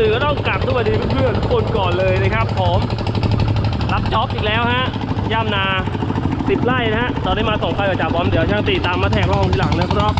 อื่นก็ต้องกลับสวัสดีเพื่อนๆทุกคนก่อนเลยนะครับผมรับจ็อบอีกแล้วฮะย่ำนาสิบไร่นะฮะตอนนี้มาส่งไฟกับจ่าบอมเดี๋ยวช่างตีตามมาแทงรองทีหลังนะครับ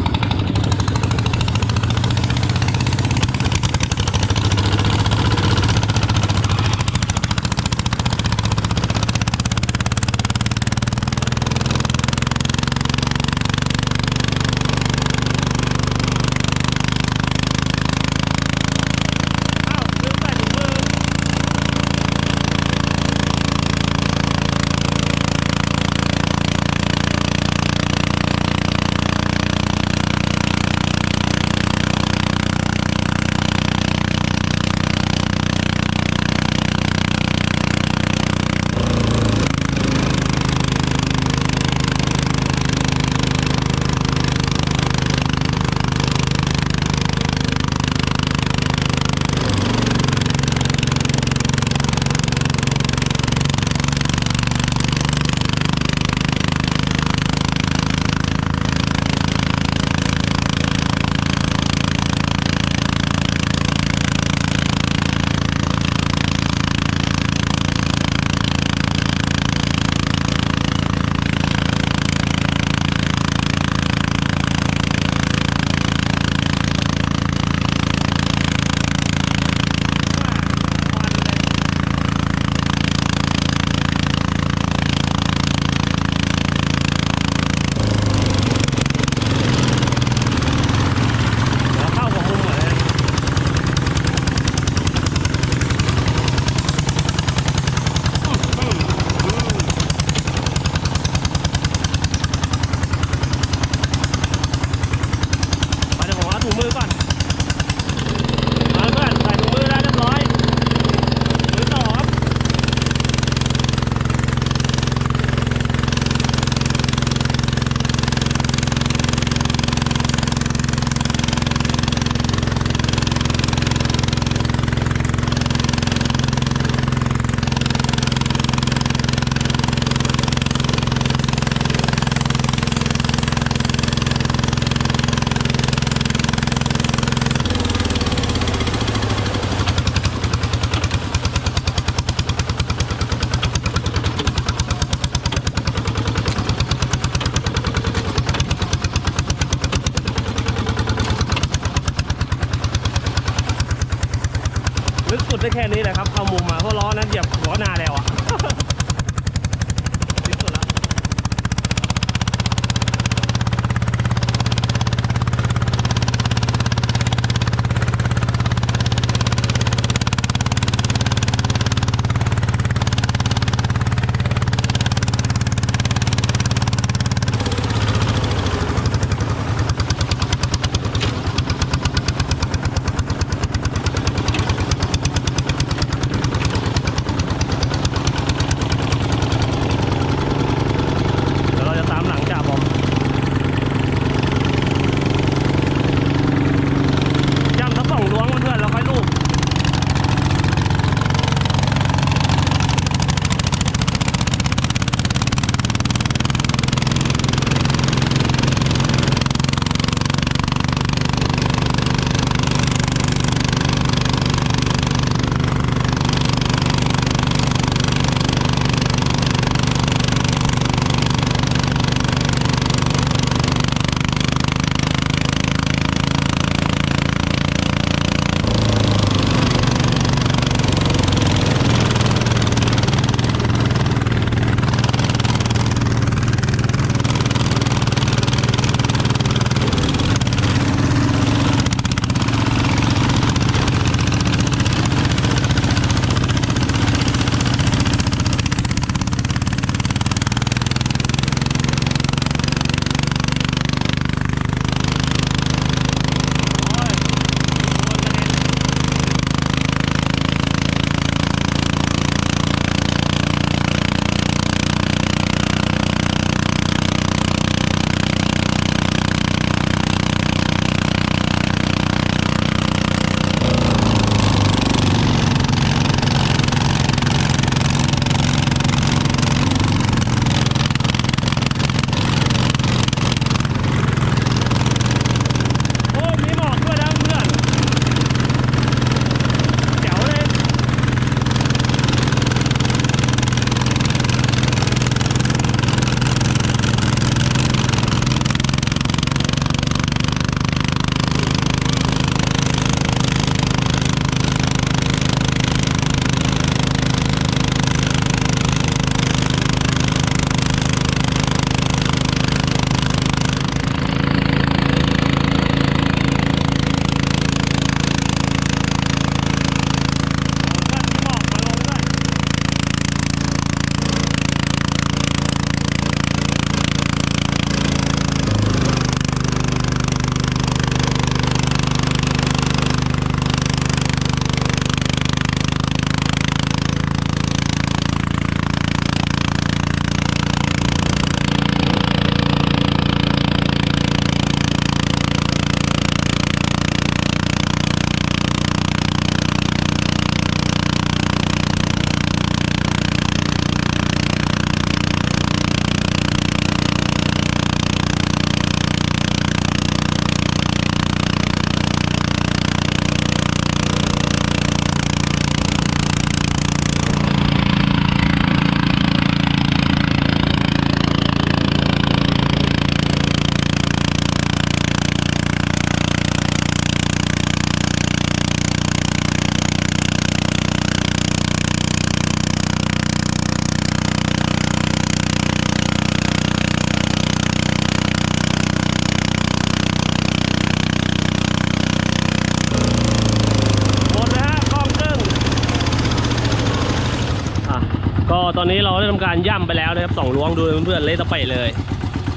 สองล้วงดูเพื่อนๆเละตะไปเลย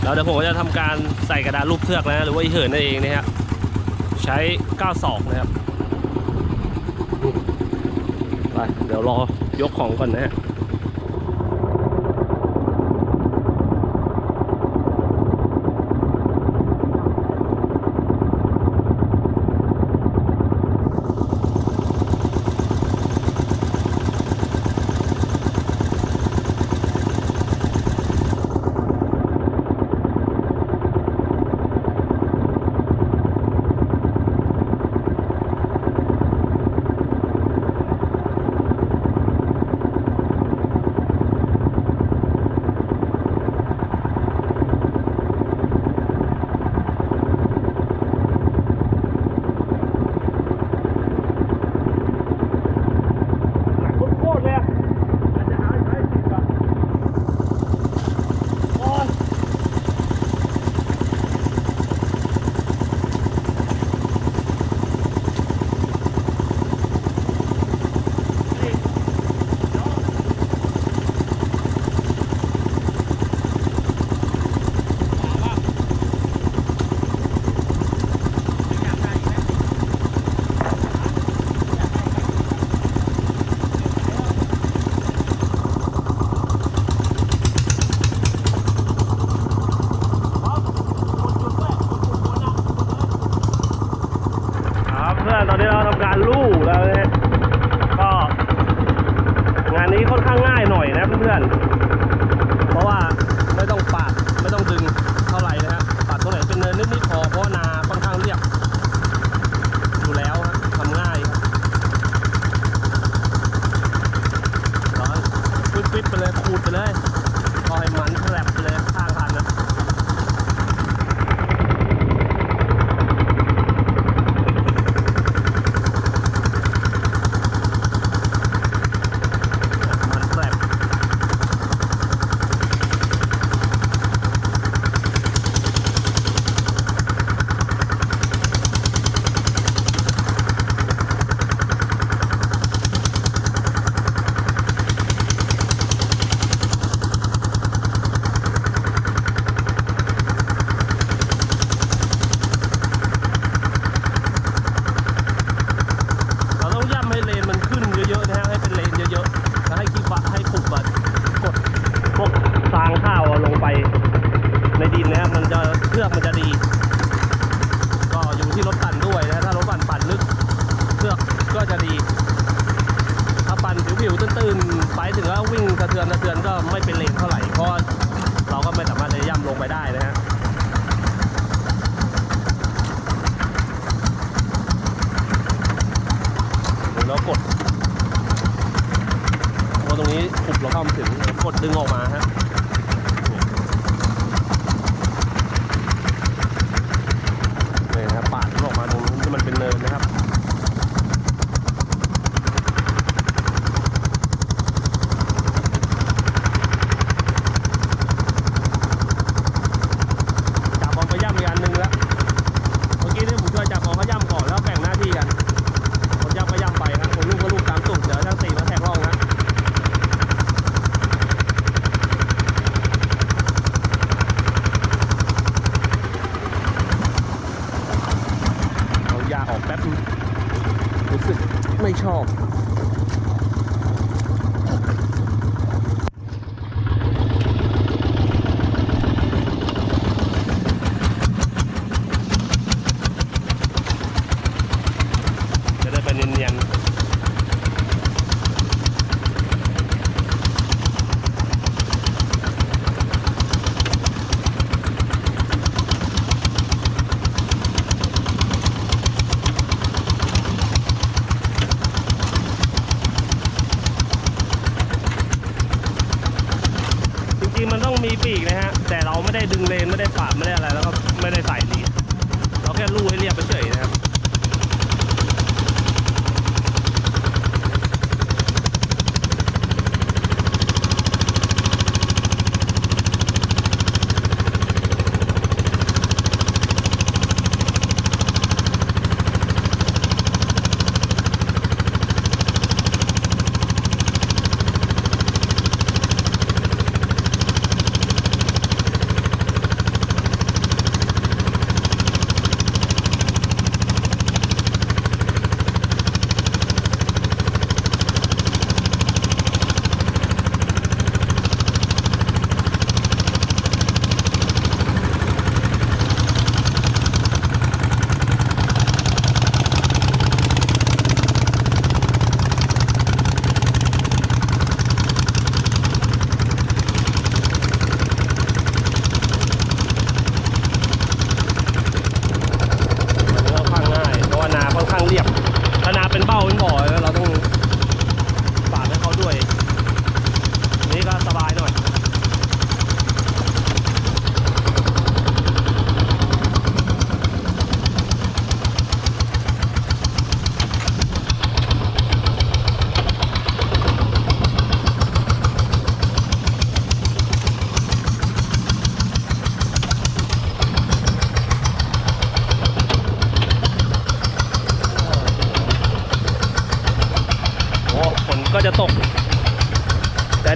แล้วเดี๋ยวผมก็จะทำการใส่กระดาษรูปเทือกนะหรือว่าอีเหินนั่นเองนะครับใช้9ศอกนะครับไปเดี๋ยวรอยกของก่อนนะฮะ เครือกมันจะดี ก็อยู่ที่รถปั่นด้วยนะถ้ารถปั่นปั่นลึกเครือกก็จะดี ถ้าปั่นผิวๆตื้นๆไปถึงแล้ววิ่งสะเทือนสะเทือนก็ไม่เป็นเลนเท่าไหร่เพราะเราก็ไม่สามารถจะย่ำลงไปได้นะฮะแล้วกดพอตรงนี้ขุบเราเข้ามาถึงกดดึงออกมาฮะนี่นะครับปาดมันออกมาตรงนี้ที่มันเป็นเนินนะครับ จับบอลไปย่ำอีกอันหนึ่งแล้ว เมื่อกี้ที่ผมช่วยจับบอลเขาย่ำก่อนแล้วแบ่งหน้าที่กัน ผมย่ำก็ย่ำไปครับผมลูกก็ลูกตามตุ่มเดี๋ยวช่างตีมาแทกร่องนะเอายาออกแป๊บนึงรู้สึกไม่ชอบ จะได้ไปเนียนๆจ ริงๆมันต้องมีปีกนะฮะ แต่เราไม่ได้ดึงเลนไม่ได้ปาดไม่ได้อะไรแล้วก็ไม่ได้ใส่ลีดเราแค่ลู่ให้เรียบไปเฉยนะครับ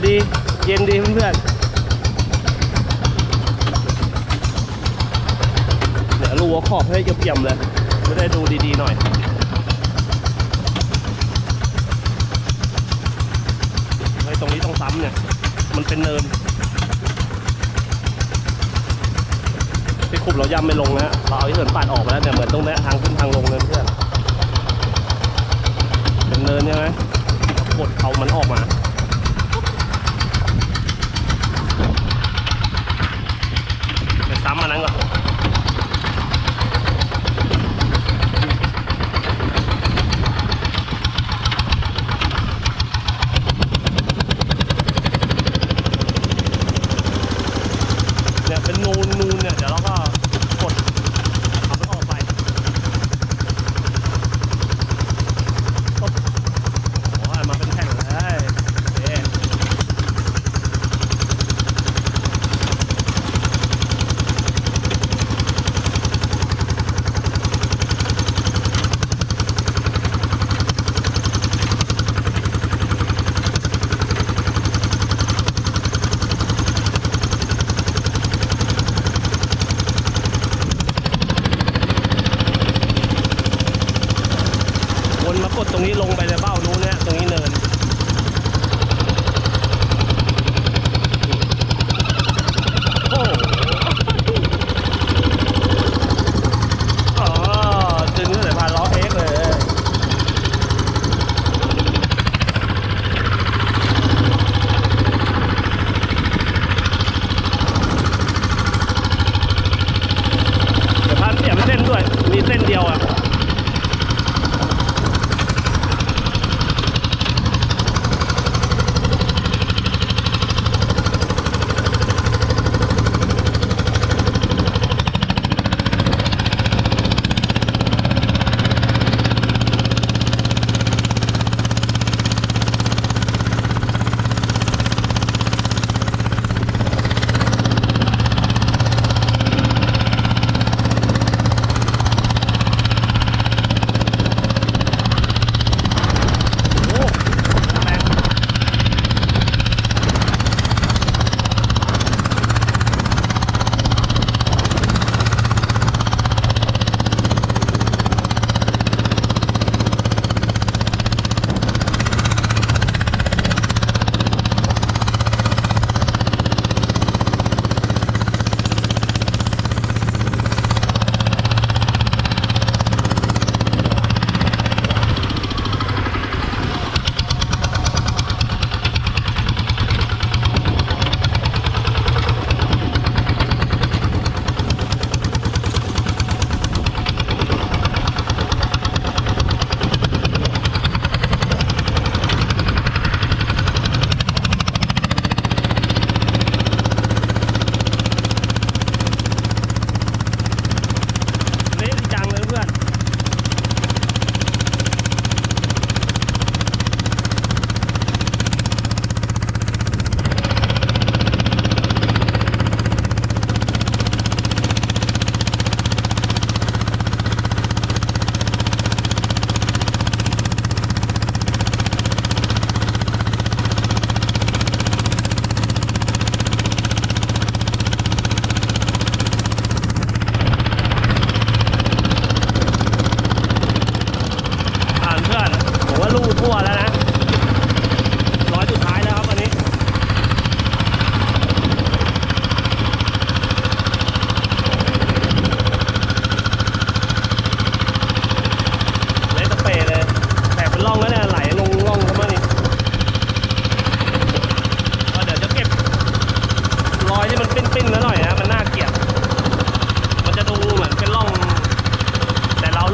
ดี เย็นดีเพื่อนๆเดี๋ยวรูหัวขอบให้เยี่ยมๆเลยจะได้ดูดีๆหน่อยไอ้ตรงนี้ต้องซ้ำเนี่ย มันเป็นเนินที่คุบเราย่ำไม่ลงนะฮะเราเอาที่เหินปาดออกไปแล้วเนี่ยเหมือนตรงเนี้ทางขึ้นทางลงเลยเพื่อนเป็นเนินใช่ไหมกดเอามันออกมา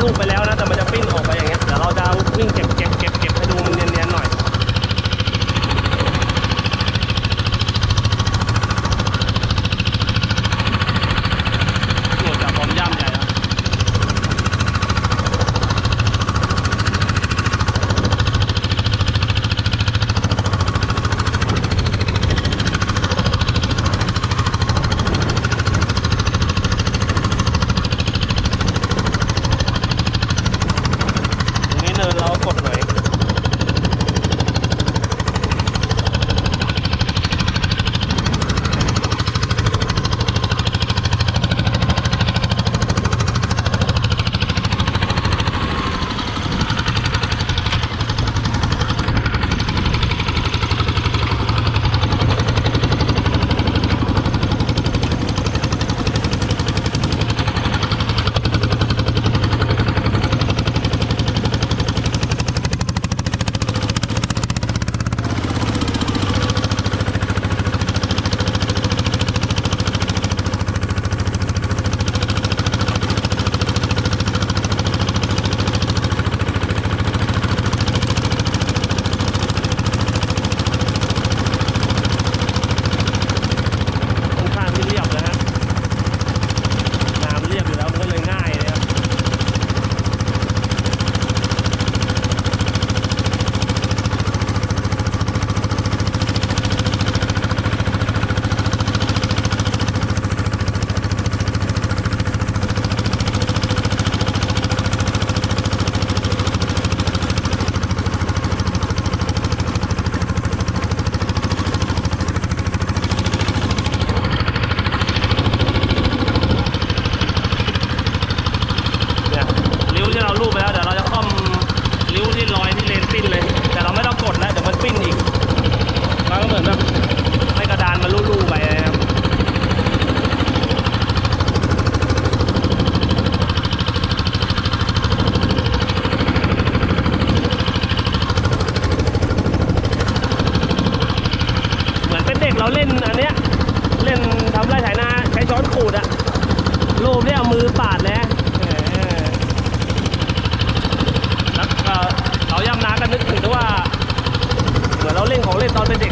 ลูกไปแล้วนะแต่มันจะปิ้งออกไปอย่างเงี้ยเดี๋ยวเราจะวิ่งเก็บ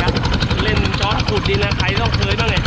ครับ เล่นจอดขุดดินนะใครต้องเคยบ้างเลย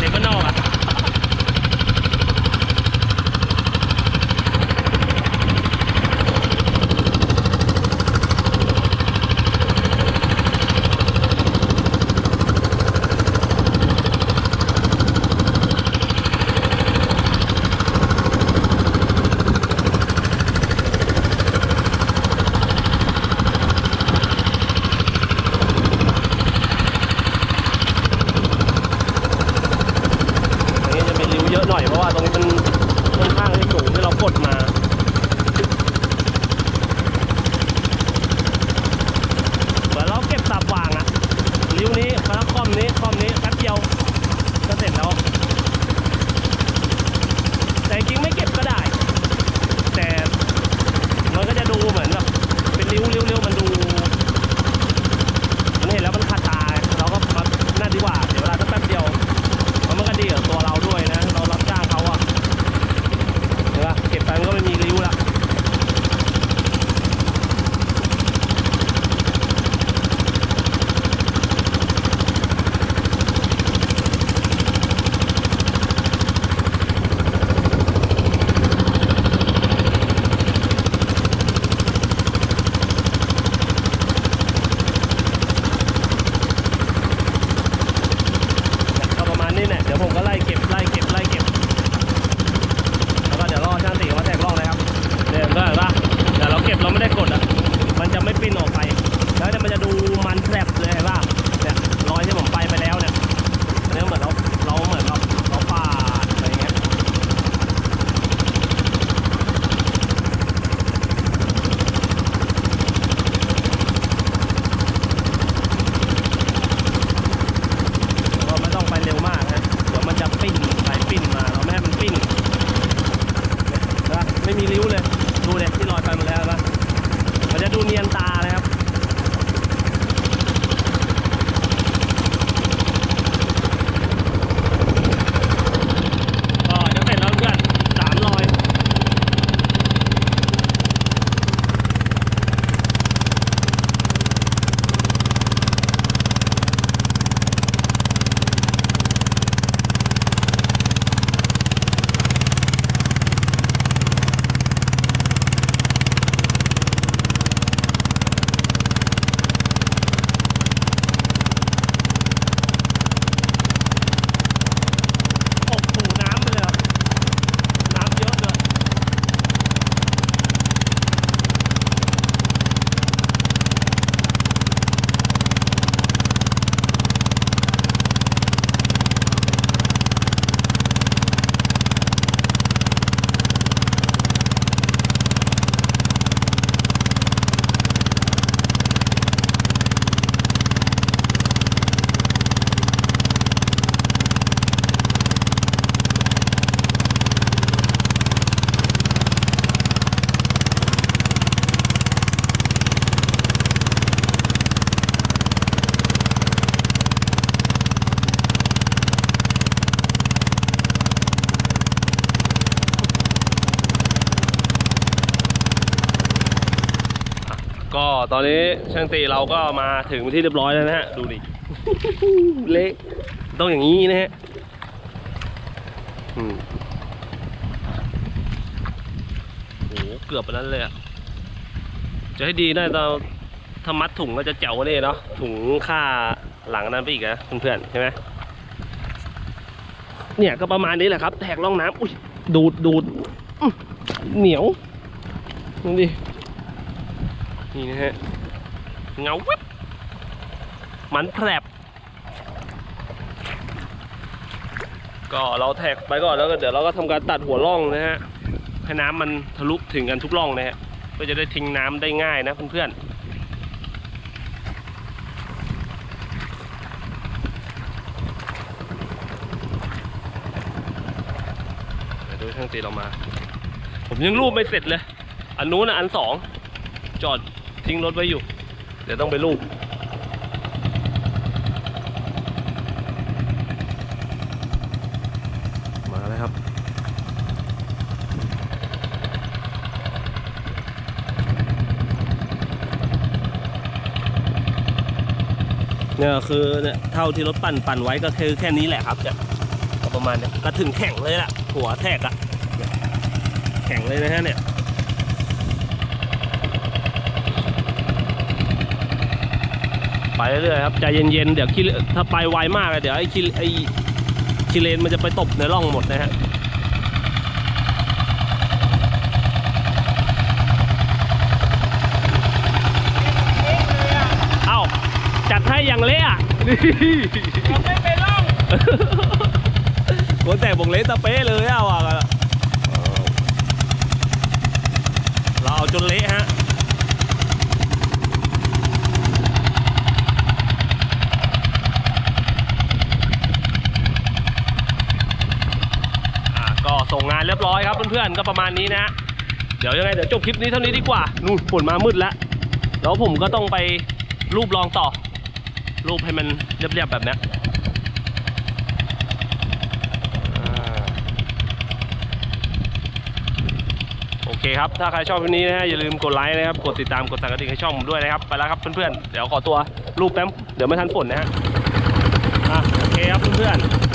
ตอนนี้ช่างตีเราก็มาถึงที่เรียบร้อยแล้วนะฮะ ดูดิ เละต้องอย่างนี้นะฮะโอ้โหเกือบไปนั้นเลยอะจะให้ดีนะเราถ้ามัดถุงก็จะเจ๋วเลยเนาะถุงค่าหลังนั้นไปอีกนะเพื่อนๆใช่ไหมเนี่ยก็ประมาณนี้แหละครับ แทกล่องน้ำอุ้ยดูดดูดเหนียวดูดิ นี่นะฮะ เงาวิบมันแผลบก็เราแท็กไปก่อนแล้วก็เดี๋ยวเราก็ทำการตัดหัวร่องนะฮะให้น้ำมันทะลุถึงกันทุกร่องนะฮะเพื่อจะได้ทิ้งน้ำได้ง่ายนะเพื่อนๆช่างตีเรามา ผมยังรูปไม่เสร็จเลย อันนู้นนะอันสอง จอด ทิ้งรถไว้อยู่ เดี๋ยวต้องไปลูกมาแล้วครับ เนี่ยคือเนี่ยเท่าที่รถปั่นปั่นไว้ก็คือแค่นี้แหละครับเประมาณเนี่ยก็ถึงแข่งเลยล่ะ หัวแทกอะแข่งเลยนะฮะเนี่ย ไปเรื่อยๆครับใจเย็นๆเดี๋ยวคิถ้าไปไวมากเลยเดี๋ยวไอ้คิไอ้คิเลนมันจะไปตบในร่องหมดนะฮะเอ้าจัดให้อย่างเละอะนี่เราไม่ไปล่องหัวแตกบงเละตะเป๊ะเลยอะว่ะเราเอาจนเละฮะ อ่าก็ส่งงาน เรียบร้อยครับเพื่อนๆก็ประมาณนี้นะเดี๋ยวยังไงเดี๋ยวจบคลิปนี้เท่านี้ดีกว่านู่นฝนมามืดแล้วแล้วผมก็ต้องไปรูปลองต่อ รูปให้มันเรียบๆแบบนี้โอเคครับ ถ้าใครชอบคลิปนี้นะฮะอย่าลืมกดไลค์นะครับ กดติดตาม กดสั่นกระดิ่งให้ช่องผมด้วยนะครับ ไปแล้วครับเพื่อนๆ เดี๋ยวขอตัวรูปแป๊บ เดี๋ยวไม่ทันฝนนะฮะอะโอเคครับเพื่อนๆ